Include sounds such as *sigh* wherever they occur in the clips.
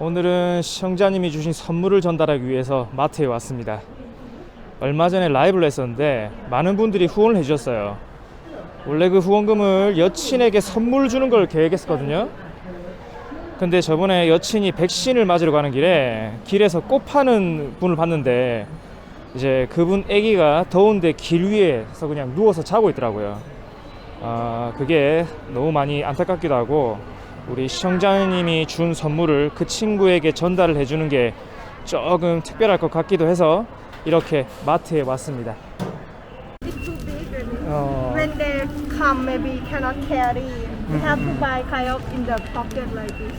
오늘은 시청자님이 주신 선물을 전달하기 위해서 마트에 왔습니다. 얼마 전에 라이브를 했었는데 많은 분들이 후원을 해주셨어요. 원래 그 후원금을 여친에게 선물 주는 걸 계획했었거든요. 근데 저번에 여친이 백신을 맞으러 가는 길에 길에서 꽃 파는 분을 봤는데 이제 그분 아기가 더운데 길 위에서 그냥 누워서 자고 있더라고요. 아 그게 너무 많이 안타깝기도 하고 우리 시청자님이 준 선물을 그 친구에게 전달을 해주는 게 조금 특별할 것 같기도 해서 이렇게 마트에 왔습니다. 어, When they come, maybe cannot carry. You have to buy kind of in the pocket like this.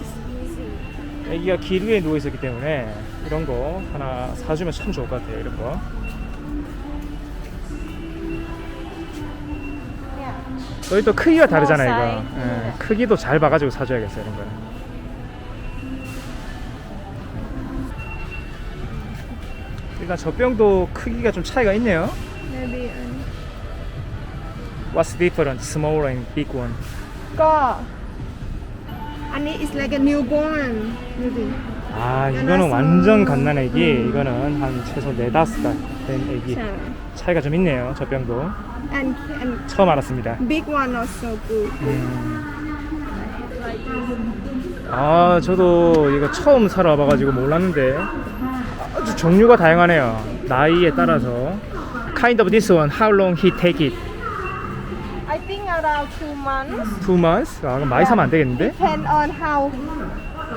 It's easy. 아기가 길 위에 누워 있었기 때문에 이런 거 하나 사주면 참 좋을 것 같아요. 이런 거. Yeah. 저희 또 크기가 다르잖아요. Small 이거 size. 예, 크기도 잘 봐가지고 사줘야겠어요. 이런 거는. 일단 젖병도 크기가 좀 차이가 있네요. Maybe. um, What's different? Small and big one. ก็อันนี้ is like a newborn maybe 아 이거는 완전 갓난 애기. 이거는 한 최소 네 다섯 달 된 애기. ใช่ 차이가 좀 있네요. 젖병도 And and 처음 알았습니다. big one also good 아 저도 이거 처음 사러 와봐가지고 몰랐는데 아주 종류가 다양하네요. 나이에 따라서. Kind of this one. How long he take it? I think around two months Two months? 아 그럼 많이 사면 안 되겠는데? depend on how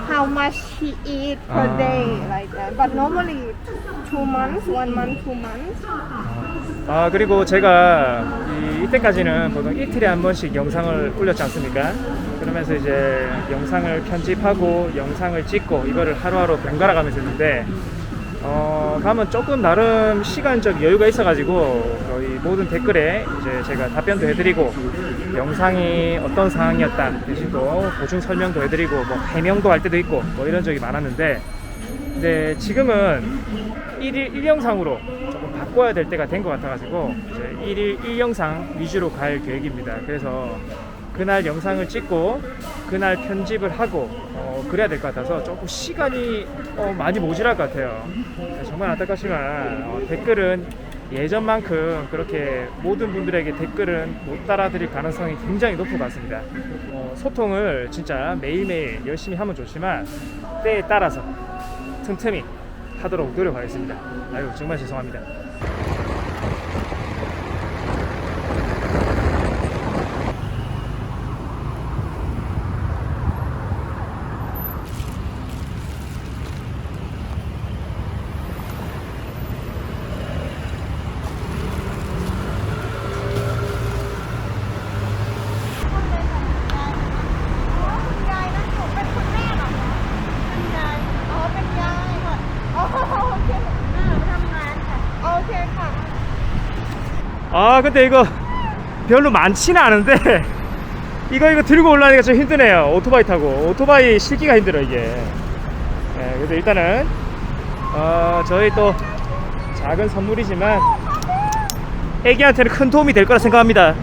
how much he eat per Ah. day like that but normally two months one month two months 아 그리고 제가 이, 이때까지는 보통 이틀에 한 번씩 영상을 올렸지 않습니까? 그러면서 이제 영상을 편집하고 영상을 찍고 이거를 하루하루 번갈아 가면서 했는데 어 가면 조금 나름 시간적 여유가 있어가지고 거의 모든 댓글에 이제 제가 답변도 해드리고 영상이 어떤 상황이었다 대신 또 보충 설명도 해드리고 뭐 해명도 할 때도 있고 뭐 이런 적이 많았는데 근데 지금은 1일 1영상으로 조금 바꿔야 될 때가 된 것 같아가지고 이제 1일 1영상 위주로 갈 계획입니다. 그래서 그날 영상을 찍고 그날 편집을 하고 어, 그래야 될 것 같아서 조금 시간이 어, 많이 모자랄 것 같아요. 정말 안타깝지만 어, 댓글은 예전만큼 그렇게 모든 분들에게 댓글은 못 따라드릴 가능성이 굉장히 높은 것 같습니다. 어, 소통을 진짜 매일매일 열심히 하면 좋지만 때에 따라서 틈틈이 하도록 노력하겠습니다. 아유 정말 죄송합니다. 아 근데 이거 별로 많지는 않은데 *laughs* 이거 이거 들고 올라가기가 좀 힘드네요. 오토바이 타고. 오토바이 실기가 힘들어 이게. 네, 그래서 일단은 어, 저희 또 작은 선물이지만 애기한테는 큰 도움이 될 거라 생각합니다.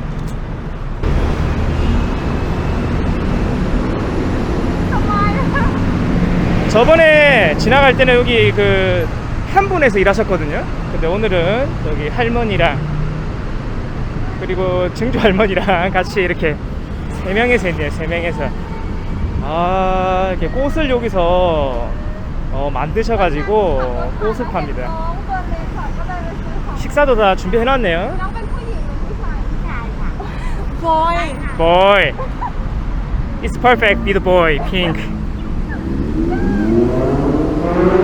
저번에 지나갈 때는 여기 그 한 분에서 일하셨거든요. 근데 오늘은 여기 할머니랑 그리고 증조 할머니랑 *laughs* 같이 이렇게 세 명에서 있네요. 세 명에서 아 이렇게 꽃을 여기서 어, 만드셔가지고 꽃을 팝니다. 식사도 다 준비해놨네요. น้องเป็นผู้หญิงหรือผู้ชายผู้ชายค่ะ boy Boy, it's perfect with boy, pink.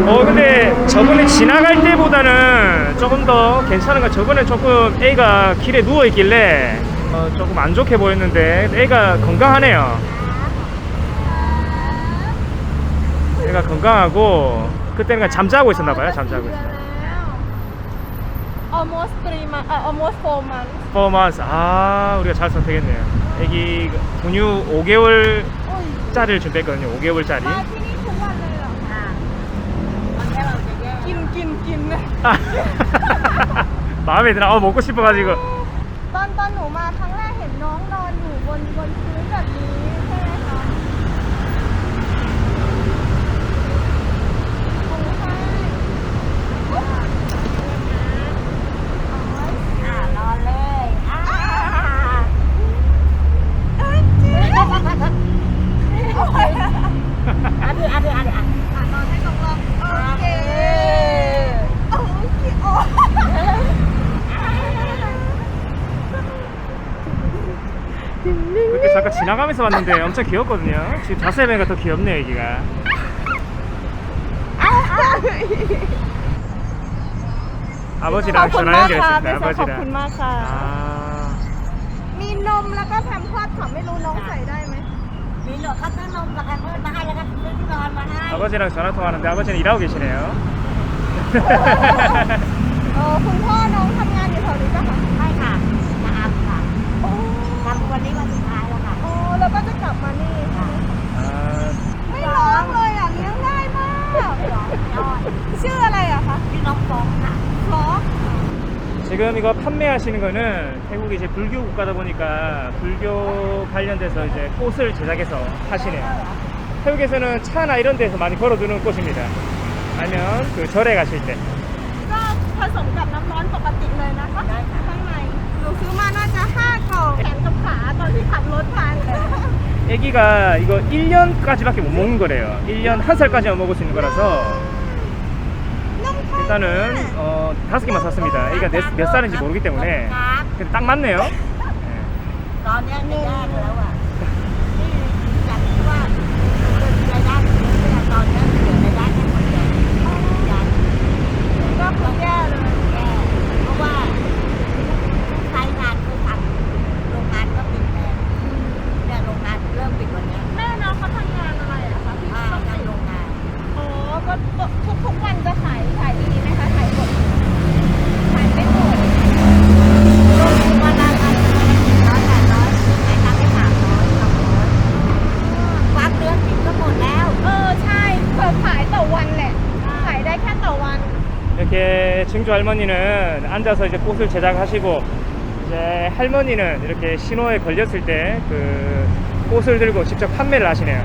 어 근데 저번에 지나갈 때보다는 조금 더 괜찮은 거 저번에 조금 애가 길에 누워 있길래 어, 조금 안 좋게 보였는데 애가 건강하네요. 애가 건강하고 그때는 그냥 잠자고 있었나 봐요. 잠자고 있었나. almost three months uh, almost four months 퍼포먼스 아 우리가 잘 선택했네요. 애기 분유 5개월 อุ้ย 짜리를 준비했거든요. 5개월짜리. 아, 마음에 드 나? 어, 먹고 싶어가지 고. ตอนตอนหนูมาครั้งแรกเห็นน้องนอนอยู่บนบนพื้นแบบนี้ใช่ไหมคอบคุณค่ะอ๋นอนเลย 지나가면서 봤는데 엄청 귀엽거든요. 지금 자세히 보니까 더 귀엽네요, 애기가. 아버지랑 ขอบคุณ 전화 มากค่ะเป็น 연결했습니다. ขอบคุณ 아버지랑. มากค่ะ 아, มีนมแล้วก็แพมเพิร์สค่ะไม่รู้น้องใส่ได้ไหม มีหนวดเขาซื้อนมประกันเพิ่มมาให้แล้วก็ซื้อที่นอนมาให้ 아버지랑 전화 통화하는데 아버지는 일하고 계시네요. เออคุณพ่อน้องทำงานอยู่แถวนี้ป่ะคะ ใช่ค่ะมาอัพค่ะ โอ้ ทำวันนี้วันสุด มานี่ ค่ะ 아, ไม่ร้องเลยอ่ะเลี้ยงง่ายมาก ยอด ชื่ออะไรอะคะ พี่น้องฟองค่ะ ฟลอ 지금 이거 판매하시는 거는 태국이 이제 불교 국가다 보니까 불교 관련돼서 이제 꽃을 제작해서 파시네요. 태국에서는 차나 이런 데서 많이 걸어두는 꽃입니다. 아니면 그 절에 가실 때. ก็ผสมกับน้ำร้อนปกติเลยนะคะข้างในหนูซื้อมาน่าจะห้ากล่องแขนกับขาตอนที่ขับรถมา 애기가 이거 1년까지밖에 못 먹는 거래요. 1년 한 살까지만 먹을 수 있는 거라서. 일단은 어, 다섯 개만 샀습니다. 애기가 몇, 살인지 모르기 때문에. 근데 딱 맞네요. 네. 네. 증조 할머니는 앉아서 이제 꽃을 제작하시고 이제 할머니는 이렇게 신호에 걸렸을 때 그 꽃을 들고 직접 판매를 하시네요.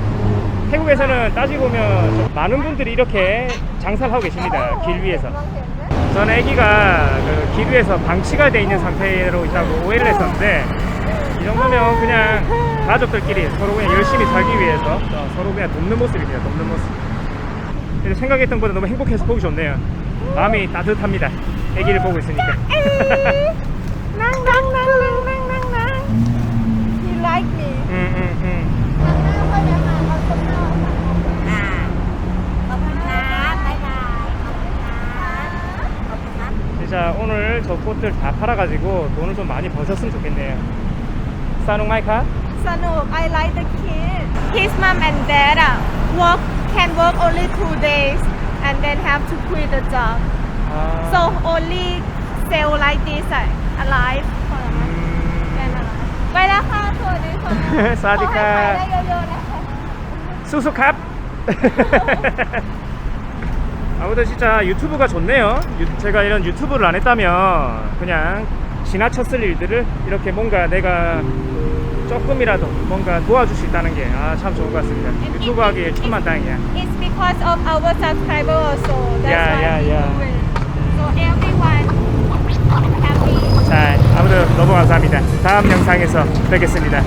태국에서는 따지고 보면 좀 많은 분들이 이렇게 장사를 하고 계십니다. 길 위에서. 전 아기가 그 길 위에서 방치가 돼 있는 상태로 있다고 오해를 했었는데 이 정도면 그냥 가족들끼리 서로 그냥 열심히 살기 위해서 어, 서로 그냥 돕는 모습이네요. 돕는 모습. 생각했던 것보다 너무 행복해서 보기 좋네요. 마음이 따뜻합니다. 아기를 보고 있으니까. 낭낭낭낭낭낭낭. You like me. 응, 응, 응. ขอบคุณครับบ๊ายบายขอบคุณครับ 진짜 오늘 저 꽃들 다 팔아가지고 돈을 좀 많이 버셨으면 좋겠네요. 싸농 마이카? สนุก I like the kid his mom and dad uh, work can work only two days and then have to quit the job. Uh, so only sell like this uh, alive. ไปแล้วค่ะสวัสดีค่ะสวัสดีค่ะไปได้เยอะๆนะคะสู้ๆครับ아무튼 진짜 유튜브가 좋네요 유- 제가 이런 유튜브를 안 했다면 그냥 지나쳤을 일들을 이렇게 뭔가 내가 조금이라도 뭔가 도와줄 수 있다는 게아참 좋은 것 같습니다. 유튜브 하기 천만 다행이야. It's because of our subscriber also that's Yeah, why yeah, yeah. it so everyone happy 자, 아무튼 너무 감사합니다. 다음 영상에서 뵙겠습니다.